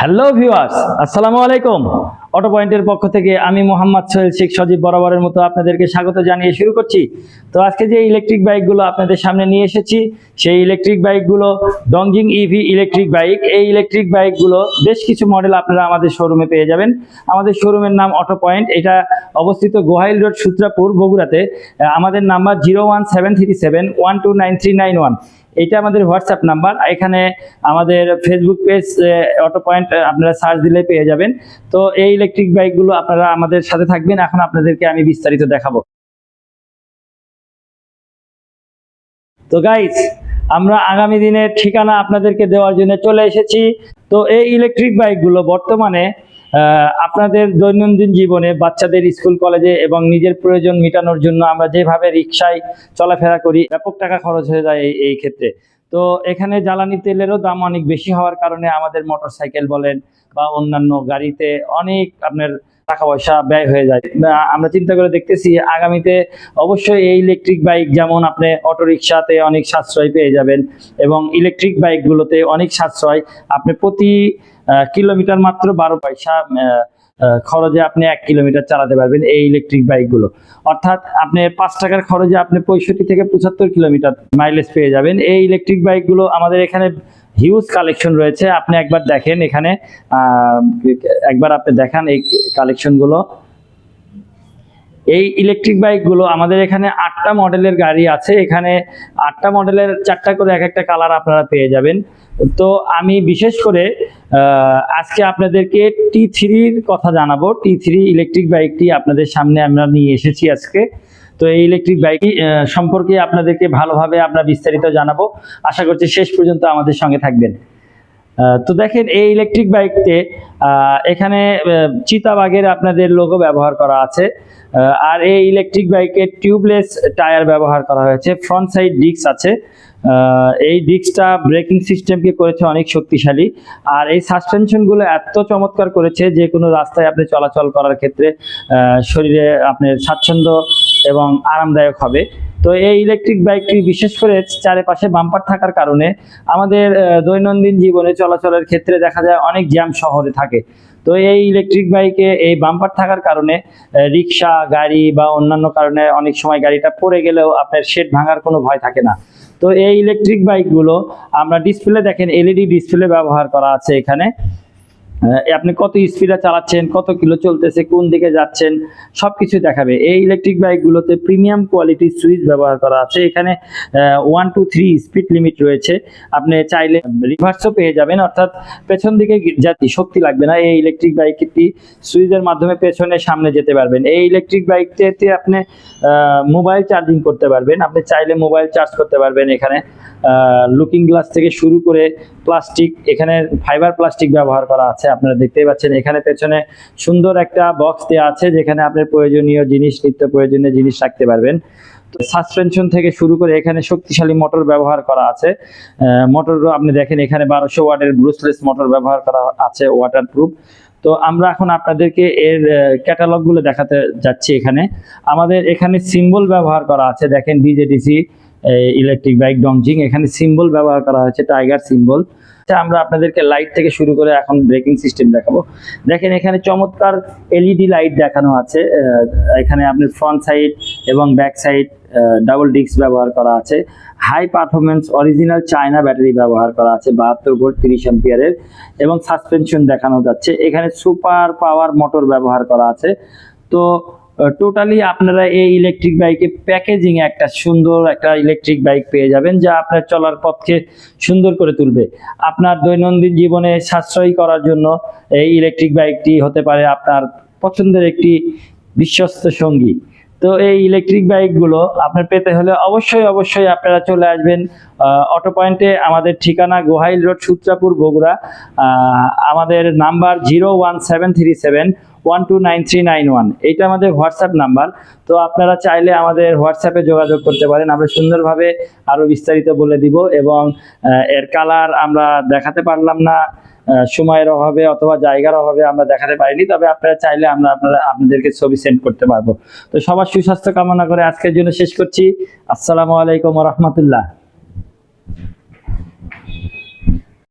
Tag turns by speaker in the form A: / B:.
A: Hello viewers আসসালামু আলাইকুম auto পয়েন্টের পক্ষ থেকে আমি মোহাম্মদ সোহেল শেখ সজীব বরাবরের মতো আপনাদেরকে স্বাগত জানিয়ে শুরু করছি। তো আজকে যে ইলেকট্রিক বাইকগুলো আপনাদের সামনে নিয়ে এসেছি, সেই ইলেকট্রিক বাইকগুলো ডংজিং ইভি ইলেকট্রিক বাইক এই ইলেকট্রিক বাইকগুলো বেশ কিছু মডেল আপনারা আমাদের শোরুমে পেয়ে যাবেন। আমাদের শোরুমের নাম অটো পয়েন্ট এটা অবস্থিত গোহাইল রোড, সূত্রাপুর, বগুড়াতে। আমাদের number zero one seven three seven one two nine three nine one এটা আমাদের হোয়াটসঅ্যাপ নাম্বার এখানে আমাদের ফেসবুক পেজ অটো পয়েন্ট আপনারা সার্চ দিলে পেয়ে যাবেন। তো এই ইলেকট্রিক বাইকগুলো আপনারা আমাদের সাথে থাকবেন, এখন আপনাদেরকে আমি বিস্তারিত দেখাবো। তো গাইস আমরা আগামী দিনের ঠিকানা আপনাদেরকে দেওয়ার জন্য চলে এসেছি। তো এই ইলেকট্রিক বাইকগুলো বর্তমানে আপনাদের দৈনন্দিন জীবনে বাচ্চাদের স্কুল, কলেজে এবং নিজের প্রয়োজন মেটানোর জন্য আমরা যেভাবে রিক্সায় চলাফেরা করি, ব্যাপক টাকা খরচ হয়ে যায় এই ক্ষেত্রে। তো এখানে জ্বালানি তেলেরও দাম অনেক বেশি হওয়ার কারণে আমাদের মোটর সাইকেল বলেন বা অন্যান্য গাড়িতে অনেক আপনার টাকা পয়সা ব্যয় হয়ে যায়। আমরা চিন্তা করে দেখতেছি আগামীতে অবশ্যই এই ইলেকট্রিক বাইক যেমন আপনি অটো রিক্সাতে অনেক সাশ্রয় পেয়ে যাবেন এবং ইলেকট্রিক বাইকগুলোতে অনেক সাশ্রয়। আপনি প্রতি কিলোমিটার মাত্র বারো পয়সা খরচে আপনি এক কিলোমিটার চালাতে পারবেন এই ইলেকট্রিক বাইকগুলো অর্থাৎ আপনি পাঁচ টাকার খরচে আপনি পঁয়ষট্টি থেকে পঁচাত্তর কিলোমিটার মাইলেজ পেয়ে যাবেন। এই ইলেকট্রিক বাইকগুলো আমাদের এখানে হিউজ কালেকশন রয়েছে। আপনি একবার দেখেন এখানে একবার আপনি দেখান এই কালেকশনগুলো এই ইলেকট্রিক বাইকগুলো আমাদের এখানে আটটা মডেলের গাড়ি আছে। এখানে আটটা মডেলের চারটা করে এক একটা কালার আপনারা পেয়ে যাবেন। তো আমি বিশেষ করে আজকে আপনাদেরকে টি থ্রির কথা জানাব। টি থ্রি ইলেকট্রিক বাইকটি আপনাদের সামনে আমরা নিয়ে এসেছি আজকে। তো এই ইলেকট্রিক বাইক সম্পর্কে আপনাদেরকে ভালোভাবে আমরা বিস্তারিত জানাব। আশা করছি শেষ পর্যন্ত আমাদের সঙ্গে থাকবেন। তো দেখেন, এই ইলেকট্রিক বাইকতে এখানে চিতাবাগের আপনাদের লোগো ব্যবহার করা আছে। আর এই ইলেকট্রিক বাইকে টিউবলেস টায়ার ব্যবহার করা হয়েছে। ফ্রন্ট সাইড ডিস্ক আছে। এই ডিস্কটা ব্রেকিং সিস্টেমকে করেছে অনেক শক্তিশালী। আর এই সাসপেনশনগুলো এত চমৎকার করেছে যে কোনো রাস্তায় আপনি চলাচল করার ক্ষেত্রে শরীরে আপনার স্বাচ্ছন্দ্য এবং আরামদায়ক হবে। তো এই ইলেকট্রিক বাইকটি বিশেষ করে চারিপাশে বাম্পার থাকার কারণে আমাদের দৈনন্দিন জীবনে চলাচলের ক্ষেত্রে দেখা যায় অনেক জ্যাম শহরে থাকে। তো এই ইলেকট্রিক বাইকে এই বাম্পার থাকার কারণে রিক্সা, গাড়ি বা অন্যান্য কারণে অনেক সময় গাড়িটা পড়ে গেলেও আপনার শেড ভাঙার কোনো ভয় থাকে না। তো এই ইলেকট্রিক বাইকগুলো আমরা ডিসপ্লে দেখেন এলইডি ডিসপ্লে ব্যবহার করা আছে এখানে। আপনি কত স্পিডে চালাচ্ছেন, কত কিলো চলতেছে, কোন দিকে যাচ্ছেন, সবকিছু দেখাবে। এই ইলেকট্রিক বাইকগুলোতে প্রিমিয়াম কোয়ালিটির সুইচ ব্যবহার করা আছে। এখানে one two three speed limit রয়েছে। আপনি চাইলে রিভার্সও পেয়ে যাবেন। অর্থাৎ পেছন দিকে যাতে শক্তি লাগবে না, এই ইলেকট্রিক বাইকটি সুইচের মাধ্যমে পেছনে সামনে যেতে পারবেন। এই ইলেকট্রিক বাইকটিতে আপনি মোবাইল চার্জিং করতে পারবেন। আপনি চাইলে মোবাইল চার্জ করতে পারবেন এখানে। লুকিং গ্লাস থেকে শুরু করে প্লাস্টিক এখানে ফাইবার প্লাস্টিক ব্যবহার করা আছে আপনারা দেখতেই পাচ্ছেন, এখানে পেছনে সুন্দর একটা বক্স দেওয়া আছে যেখানে আপনার প্রয়োজনীয় জিনিস, নিত্য প্রয়োজনীয় জিনিস রাখতে পারবেন। সাসপেনশন থেকে শুরু করে এখানে শক্তিশালী মোটর ব্যবহার করা আছে। মোটর আপনি দেখেন এখানে বারোশো ওয়াটের ব্রুসলেস মোটর ব্যবহার করা আছে ওয়াটার প্রুফ তো আমরা এখন আপনাদেরকে এর ক্যাটালগগুলো দেখাতে যাচ্ছি এখানে। আমাদের এখানে সিম্বল ব্যবহার করা আছে, দেখেন ডিজেডিসি ইলেকট্রিক বাইক ডংজিং এখানে সিম্বল ব্যবহার করা হয়েছে টাইগার সিম্বল আমরা আপনাদেরকে লাইট থেকে শুরু করে এখন ব্রেকিং সিস্টেম দেখাবো। দেখেন এখানে চমৎকার এলইডি লাইট দেখানো আছে এখানে আপনি ফ্রন্ট সাইড এবং ব্যাক সাইড ডাবল ডিস্ক ব্যবহার করা আছে। High performance original China battery ব্যবহার করা আছে, বাহাত্তর ভোল্ট তিরিশ অ্যাম্পিয়ারের এবং সাসপেনশন দেখানো যাচ্ছে। এখানে সুপার পাওয়ার মোটর ব্যবহার করা আছে। তো টোটালি আপনারা এই ইলেকট্রিক বাইকে প্যাকেজিং একটা সুন্দর একটা ইলেকট্রিক বাইক পেয়ে যাবেন, যা আপনার চলার পথকে সুন্দর করে তুলবে। আপনার দৈনন্দিন জীবনে সাশ্রয়ী করার জন্য এই ইলেকট্রিক বাইকটি হতে পারে আপনার পছন্দের একটি বিশ্বস্ত সঙ্গী। তো এই ইলেকট্রিক বাইকগুলো আপনার পেতে হলে অবশ্যই অবশ্যই আপনারা চলে আসবেন অটো পয়েন্টে আমাদের ঠিকানা গোহাইল রোড, সূত্রাপুর, বগুড়া। আমাদের number zero one seven three seven one two nine three nine one এইটা আমাদের হোয়াটসঅ্যাপ নাম্বার। তো আপনারা চাইলে আমাদের হোয়াটসঅ্যাপে যোগাযোগ করতে পারেন। আমরা সুন্দরভাবে আরও বিস্তারিত বলে দিব এবং এর কালার আমরা দেখাতে পারলাম না। সময়ের অভাবে অথবা জায়গার অভাবে আমরা দেখাতে পারিনি। তবে আপনারা চাইলে আমরা আপনারা আপনাদেরকে ছবি সেন্ড করতে পারব। তো সবার সুস্বাস্থ্য কামনা করে আজকের জন্য শেষ করছি। আসসালামু আলাইকুম রহমতুল্লাহ।